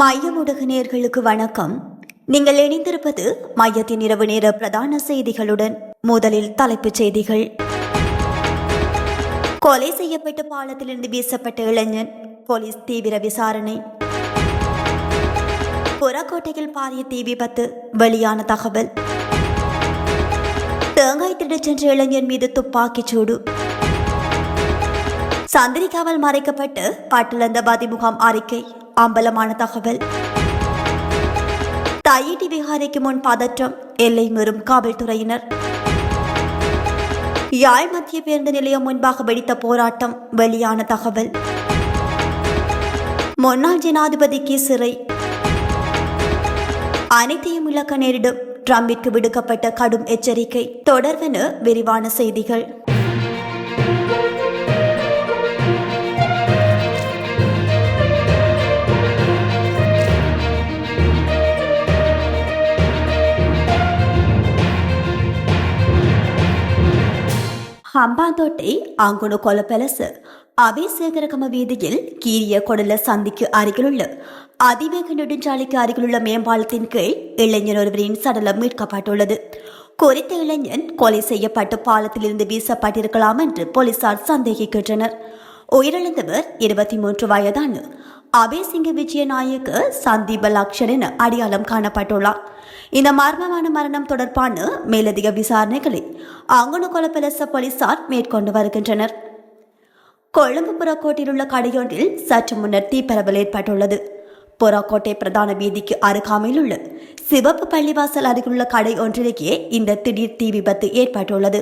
மையமுடகு நேர்களுக்கு வணக்கம். நீங்கள் இணைந்திருப்பது மையத்தின் இரவு நேர பிரதான செய்திகளுடன் முதலில் தலைப்புச் செய்திகள். கொலை செய்யப்பட்ட பாலத்திலிருந்து வீசப்பட்ட இளைஞன் போலீஸ் தீவிர விசாரணை. புறக்கோட்டையில் பாரிய தீ விபத்து வெளியான தகவல். தேங்காய் திருடச் சென்ற இளைஞன் மீது துப்பாக்கிச் சூடு. சந்திரிகாவால் மறைக்கப்பட்டு பாட்டிலந்த முகாம் அறிக்கை. அம்பலமான தகவல். தயிடி விகாரைக்கு முன் பதற்றம் எல்லை மீறும் காவல்துறையினர். யாழ் மத்திய பேருந்து நிலையம் முன்பாக வெடித்த போராட்டம் வெளியான தகவல். முன்னாள் ஜனாதிபதிக்கு சிறை. அனைத்தையும் இழக்க நேரிடும் ட்ரம்பிற்கு விடுக்கப்பட்ட கடும் எச்சரிக்கை. தொடர்வென விரிவான செய்திகள். ஹம்பாந்தோட்டை அங்குணு கொலப்பெலசு. அபிசேகரகம வீதியில் கீரிய கொடல சந்திக்கு அருகிலுள்ள அதிவேக நெடுஞ்சாலைக்கு அருகிலுள்ள மேம்பாலத்தின் கீழ் இளைஞர் ஒருவரின் சடலம் மீட்கப்பட்டுள்ளது. குறித்த இளைஞன் கொலை செய்யப்பட்டு பாலத்திலிருந்து வீசப்பட்டிருக்கலாம் என்று போலீசார் சந்தேகிக்கின்றனர். உயிரிழந்தவர் இருபத்தி மூன்று வயதான அபேசிங்க விஜயநாயக்க சந்தீப லாக்ஷன் என அடையாளம் காணப்பட்டுள்ளார். இந்த மர்மமான மரணம் தொடர்பான மேலதிக விசாரணைகளை அங்குண கொலப்பலச போலீசார் மேற்கொண்டு வருகின்றனர். கொழும்பு புறக்கோட்டில் உள்ள கடையொன்றில் சற்று முன்னர் தீப்பரவல் ஏற்பட்டுள்ளது. புறக்கோட்டை பிரதான வீதிக்கு அருகாமையில் உள்ள சிவப்பு பள்ளிவாசல் அருகிலுள்ள கடை ஒன்றிலேயே இந்த திடீர் தீ விபத்து ஏற்பட்டுள்ளது.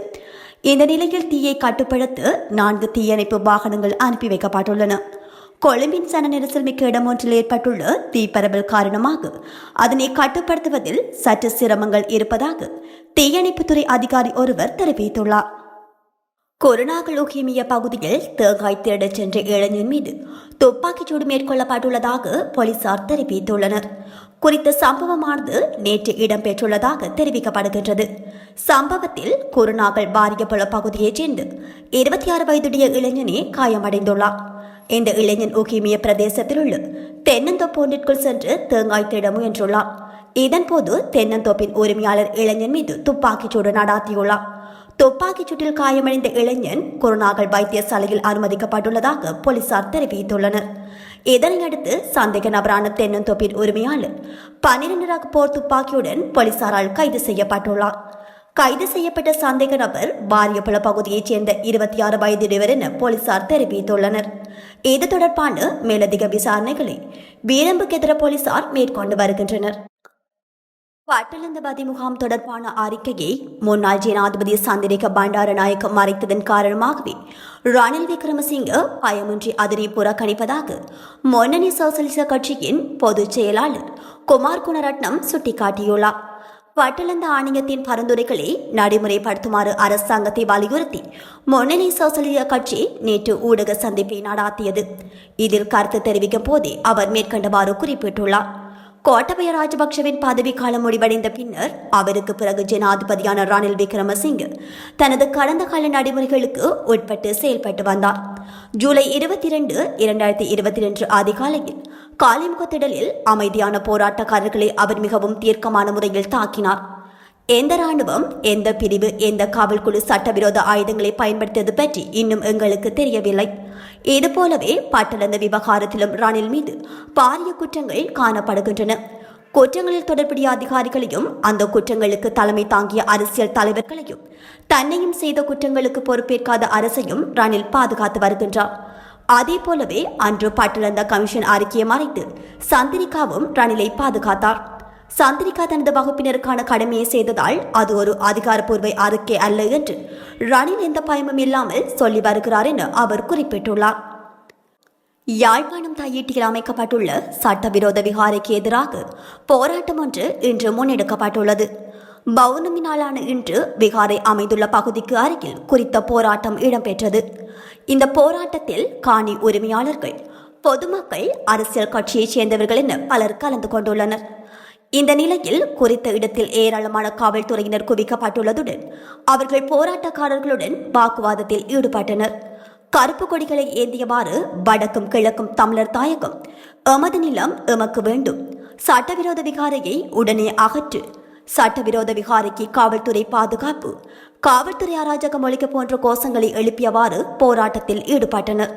இந்த நிலையில் தீயை கட்டுப்படுத்த நான்கு தீயணைப்பு வாகனங்கள் அனுப்பி வைக்கப்பட்டுள்ளன. கொழும்பின் சன நெரிசல் மிக்க இடம் ஒன்றில் ஏற்பட்டுள்ள தீப்பரவல் காரணமாக அதனை கட்டுப்படுத்துவதில் சற்று சிரமங்கள் இருப்பதாக தீயணைப்புத்துறை அதிகாரி ஒருவர் தெரிவித்துள்ளார். கொரோனாகலோகியமிய பகுதியில் தேங்காய் திருடச் சென்ற இளைஞன் மீது துப்பாக்கிச்சூடு மேற்கொள்ளப்பட்டுள்ளதாக போலீசார் தெரிவித்துள்ளனர். குறித்த சம்பவமானது நேற்று இடம்பெற்றுள்ளதாக தெரிவிக்கப்படுகின்றது. சம்பவத்தில் கொரோனாக்கள் பாரியபுல பகுதியைச் சேர்ந்து இருபத்தி ஆறு வயதுடைய இளைஞனே காயமடைந்துள்ளார். இந்த இளைஞன் ஒகிமிய பிரதேசத்தில் உள்ள தென்னந்தோப்பொன்றிற்குள் சென்று தேங்காய் திருட முயன்றுள்ளார். இதன்போது தென்னந்தோப்பின் உரிமையாளர் இளைஞன் மீது துப்பாக்கிச்சூடு நடாத்தியுள்ளார். துப்பாக்கிச் சூட்டில் காயமடைந்த இளைஞன் குருநாகல் வைத்தியசாலையில் அனுமதிக்கப்பட்டுள்ளதாக போலீசார் தெரிவித்துள்ளனர். இதனையடுத்து சந்தேக நபரான தென்னந்தோப்பின் உரிமையாளர் பன்னிரண்டு ரக போர் துப்பாக்கியுடன் போலீசாரால் கைது செய்யப்பட்டுள்ளார் கைது செய்யப்பட்ட சந்தேக நபர் வாரியபுல பகுதியைச் சேர்ந்த இருபத்தி ஆறு வயதுடையவர் என போலீசார் தெரிவித்துள்ளனர். இது தொடர்பான மேலதிக விசாரணைகளை வீரம்புக்கெதிர போலீசார் மேற்கொண்டு வருகின்றனர். பட்டலந்தபதி முகாம் தொடர்பான அறிக்கையை முன்னாள் ஜனாதிபதி சந்திரிக பண்டாரநாயக்க மறைத்ததன் காரணமாகவே ரணில் விக்ரமசிங்க பயமின்றி அதனை புறக்கணிப்பதாக முன்னணி சோசலிச கட்சியின் பொதுச் செயலாளர் குமார் குணரட்னம் சுட்டிக்காட்டியுள்ளார். பட்டலந்த ஆணையத்தின் பரிந்துரைகளை நடைமுறைப்படுத்துமாறு அரசாங்கத்தை வலியுறுத்தி முன்னணி சோசலிச கட்சி நேற்று ஊடக சந்திப்பை நடாத்தியது. இதில் கருத்து தெரிவிக்கும் போதே அவர் மேற்கண்டவாறு குறிப்பிட்டுள்ளார். கோட்டபய ராஜபக்சவின் பதவிக்காலம் முடிவடைந்த பின்னர் அவருக்கு பிறகு ஜனாதிபதியான ரணில் விக்ரமசிங்க தனது கடந்த கால நடைமுறைகளுக்கு உட்பட்டு செயல்பட்டு வந்தார். ஜூலை இருபத்தி இரண்டு இரண்டாயிரத்தி இருபத்தி ரெண்டு அதிகாலையில் காலிமுகத்திடலில் அமைதியான போராட்டக்காரர்களை அவர் மிகவும் தீர்க்கமான முறையில் தாக்கினார். எந்த ராணுவம் எந்த பிரிவு எந்த காவல்குழு சட்டவிரோத ஆயுதங்களை பயன்படுத்தியது பற்றி இன்னும் எங்களுக்கு தெரியவில்லை. இதுபோலவே பட்டளந்த விவகாரத்திலும் ரணில் மீது பாரிய குற்றங்கள் காணப்படுகின்றன. குற்றங்களில் தொடர்புடைய அதிகாரிகளையும் அந்த குற்றங்களுக்கு தலைமை தாங்கிய அரசியல் தலைவர்களையும் தன்னையும் செய்த குற்றங்களுக்கு பொறுப்பேற்காத அரசையும் ரணில் பாதுகாத்து வருகின்றார். அதே போலவே அன்று பட்டளந்த கமிஷன் அறிக்கையை மறைத்து சந்திரிகாவும் ரணிலை பாதுகாத்தார். சந்திரிகா தனது வகுப்பினருக்கான கடமையை செய்ததால் அது ஒரு அதிகாரப்பூர்வ அறிக்கை அல்ல என்று ரணில் எந்த பயமும் இல்லாமல் சொல்லி வருகிறார் என அவர் குறிப்பிட்டுள்ளார். யாழ்ப்பாணம் தையீட்டியில் அமைக்கப்பட்டுள்ள சட்டவிரோத விகாரைக்கு எதிராக போராட்டம் ஒன்று இன்று முன்னெடுக்கப்பட்டுள்ளது. பௌர்ணமி நாளான இன்று விகாரை அமைந்துள்ள பகுதிக்கு அருகில் குறித்த போராட்டம் இடம்பெற்றது. இந்த போராட்டத்தில் காணி உரிமையாளர்கள் பொதுமக்கள் அரசியல் கட்சியைச் சேர்ந்தவர்கள் என பலர் கலந்து கொண்டுள்ளனர். இந்த நிலையில் குறித்த இடத்தில் ஏராளமான காவல்துறையினர் குவிக்கப்பட்டுள்ளதுடன் அவர்கள் போராட்டக்காரர்களுடன் வாக்குவாதத்தில் ஈடுபட்டனர். கருப்பு கொடிகளை ஏந்தியவாறு வடக்கும் கிழக்கும் தமிழர் தாயகம் எமது நிலம் எமக்கு வேண்டும். சட்டவிரோத விகாரையை உடனே அகற்று சட்டவிரோத விகாரைக்கு காவல்துறை பாதுகாப்பு காவல்துறை அராஜகம் ஒழிக்க போன்ற கோஷங்களை எழுப்பியவாறு போராட்டத்தில் ஈடுபட்டனர்.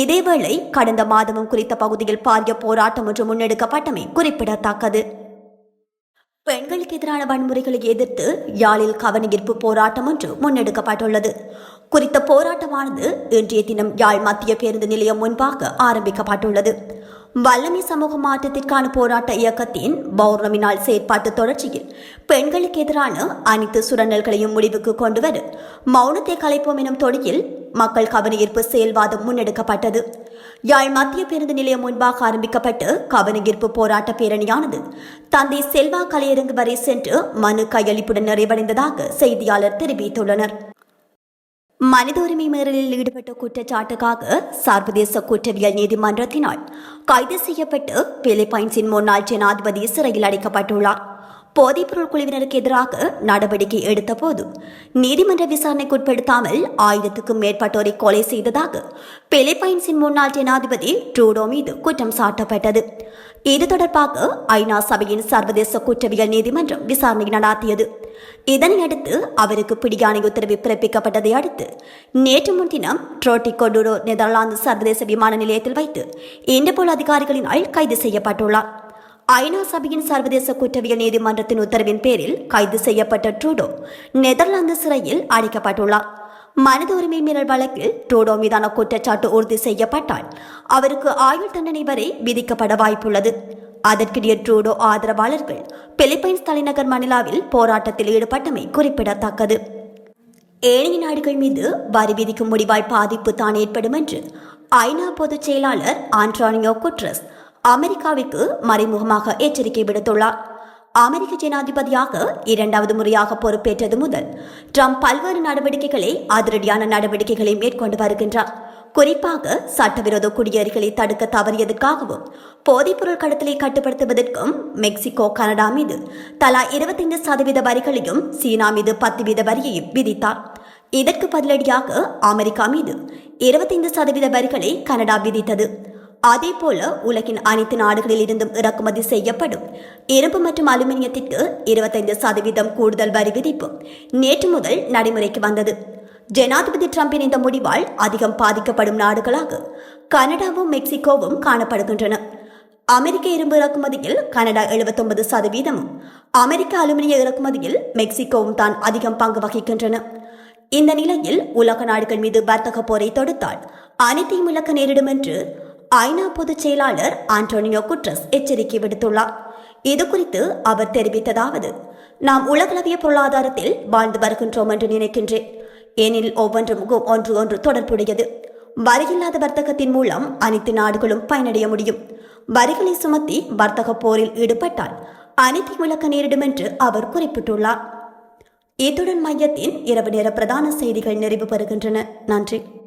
இதேவேளை கடந்த மாதமும் குறித்த பகுதியில் பாரிய போராட்டம் ஒன்று முன்னெடுக்கப்பட்டமை குறிப்பிடத்தக்கது. பெண்களுக்கு எதிரான வன்முறைகளை எதிர்த்து யாழில் கவனஈர்ப்பு போராட்டம் ஒன்று முன்னெடுக்கப்பட்டுள்ளது. குறித்த போராட்டமானது இன்றைய தினம் யாழ் மத்திய பேருந்து நிலையம் முன்பாக ஆரம்பிக்கப்பட்டுள்ளது. வல்லமை சமூக மாற்றத்திற்கான போராட்ட இயக்கத்தின் பௌர்ணமி நாள் செயற்பாட்டு தொடர்ச்சியில் பெண்களுக்கு எதிரான அனைத்து சுரண்டல்களையும் முடிவுக்கு கொண்டுவர மௌனத்தை கலைப்போம் எனும் தொடியில் மக்கள் கவனஈர்ப்பு செயல்வாதம் முன்னெடுக்கப்பட்டது. யாழ் மத்திய பேருந்து நிலையம் முன்பாக ஆரம்பிக்கப்பட்டு கவனஈர்ப்பு போராட்ட பேரணியானது தந்தை செல்வா கலையரங்கு வரை சென்று மனு கையளிப்புடன் நிறைவடைந்ததாக செய்தியாளர் தெரிவித்துள்ளனர். மனித உரிமை மீறலில் ஈடுபட்ட குற்றச்சாட்டுக்காக சர்வதேச குற்றவியல் நீதிமன்றத்தினால் கைது செய்யப்பட்டு பிலிப்பைன்ஸின் முன்னாள் ஜனாதிபதி சிறையில் அடைக்கப்பட்டுள்ளார். போதைப்பொருள் குழுவினருக்கு எதிராக நடவடிக்கை எடுத்தபோது நீதிமன்ற விசாரணைக்கு உட்படுத்தாமல் ஆயிரத்துக்கும் மேற்பட்டோரை கொலை செய்ததாக பிலிப்பைன்ஸின் முன்னாள் ஜனாதிபதி ட்ரூடோ மீது குற்றம் சாட்டப்பட்டது. இது தொடர்பாக ஐநா சபையின் சர்வதேச குற்றவியல் நீதிமன்றம் விசாரணை நடாத்தியது. இதனையடுத்து அவருக்கு பிடியாணை உத்தரவு பிறப்பிக்கப்பட்டதை அடுத்து நேற்று முன்தினம் ட்ரோட்டிகோடுரோ நெதர்லாந்து சர்வதேச விமான நிலையத்தில் வைத்து இண்டபோல் அதிகாரிகளினால் கைது செய்யப்பட்டுள்ளார். ஐநா சபையின் சர்வதேச குற்றவியல் நீதிமன்றத்தின் உத்தரவின் பேரில் கைது செய்யப்பட்ட ட்ரூடோ நெதர்லாந்து சிறையில் அடைக்கப்பட்டுள்ளார். மனித உரிமை மீறல் வழக்கில் ட்ரூடோ மீதான குற்றச்சாட்டு உறுதி செய்யப்பட்டால் அவருக்கு ஆயுள் தண்டனை வரை விதிக்கப்பட வாய்ப்புள்ளது. அதற்கிடையே ட்ரூடோ ஆதரவாளர்கள் பிலிப்பைன்ஸ் தலைநகர் மணிலாவில் போராட்டத்தில் ஈடுபட்டமை குறிப்பிடத்தக்கது. ஏனைய நாடுகள் மீது வரி விதிக்கும் முடிவால் பாதிப்பு தான் ஏற்படும் என்று ஐநா பொதுச் செயலாளர் ஆண்ட்ரானியோ குட்ரஸ் அமெரிக்காவிற்கு மறைமுகமாக எச்சரிக்கை விடுத்துள்ளார். அமெரிக்க ஜனாதிபதியாக இரண்டாவது முறையாக பொறுப்பேற்றது முதல் ட்ரம்ப் பல்வேறு நடவடிக்கைகளை அதிரடியான நடவடிக்கைகளை மேற்கொண்டு வருகின்றார். குறிப்பாக சட்டவிரோத குடியேறிகளை தடுக்க தவறியதற்காகவும் போதைப்பொருள் கடத்தலை கட்டுப்படுத்துவதற்கும் மெக்சிகோ கனடா மீது தலா இருபத்தைந்து சதவீத வரிகளையும் சீனா மீது பத்து வீத வரியையும் விதித்தார். இதற்கு பதிலடியாக அமெரிக்கா மீது இருபத்தைந்து சதவீத வரிகளை கனடா விதித்தது. அதேபோல உலகின் அனைத்து நாடுகளில் இருந்தும் இறக்குமதி செய்யப்படும் இரும்பு மற்றும் அலுமினியத்திற்கு இருபத்தைந்து சதவீதம் கூடுதல் வரி விதிப்பு நேற்று முதல் நடைமுறைக்கு வந்தது. ஜனாதிபதி டிரம்பின் இந்த முடிவால் அதிகம் பாதிக்கப்படும் நாடுகளாக கனடாவும் மெக்சிகோவும் காணப்படுகின்றன. அமெரிக்க இரும்பு இறக்குமதியில் கனடா எழுபத்தொன்பது சதவீதமும் அமெரிக்க அலுமினிய இறக்குமதியில் மெக்சிகோவும் தான் அதிகம் பங்கு வகிக்கின்றன. இந்த நிலையில் உலக நாடுகள் மீது வர்த்தக போரை தொடுத்தால் அனைத்தையும் இழக்க நேரிடும் என்று ஐநா பொதுச் செயலாளர் ஆண்டோனியோ குட்ரஸ் எச்சரிக்கை விடுத்துள்ளார். இது குறித்து அவர் தெரிவித்ததாவது நாம் உலகளவிய பொருளாதாரத்தில் வாழ்ந்து வருகின்றோம் என்று நினைக்கின்றேன். ஏனில் ஒவ்வொன்றும் ஒன்று ஒன்று தொடர்புடையது. வரியில்லாத வர்த்தகத்தின் மூலம் அனைத்து நாடுகளும் பயனடைய முடியும். வரிகளை சுமத்தி வர்த்தக போரில் ஈடுபட்டால் அனைத்து முழக்க நேரிடும் என்று அவர் குறிப்பிட்டுள்ளார். இத்துடன் மையத்தின் இரவு நேர பிரதான செய்திகள் நிறைவு பெறுகின்றன. நன்றி.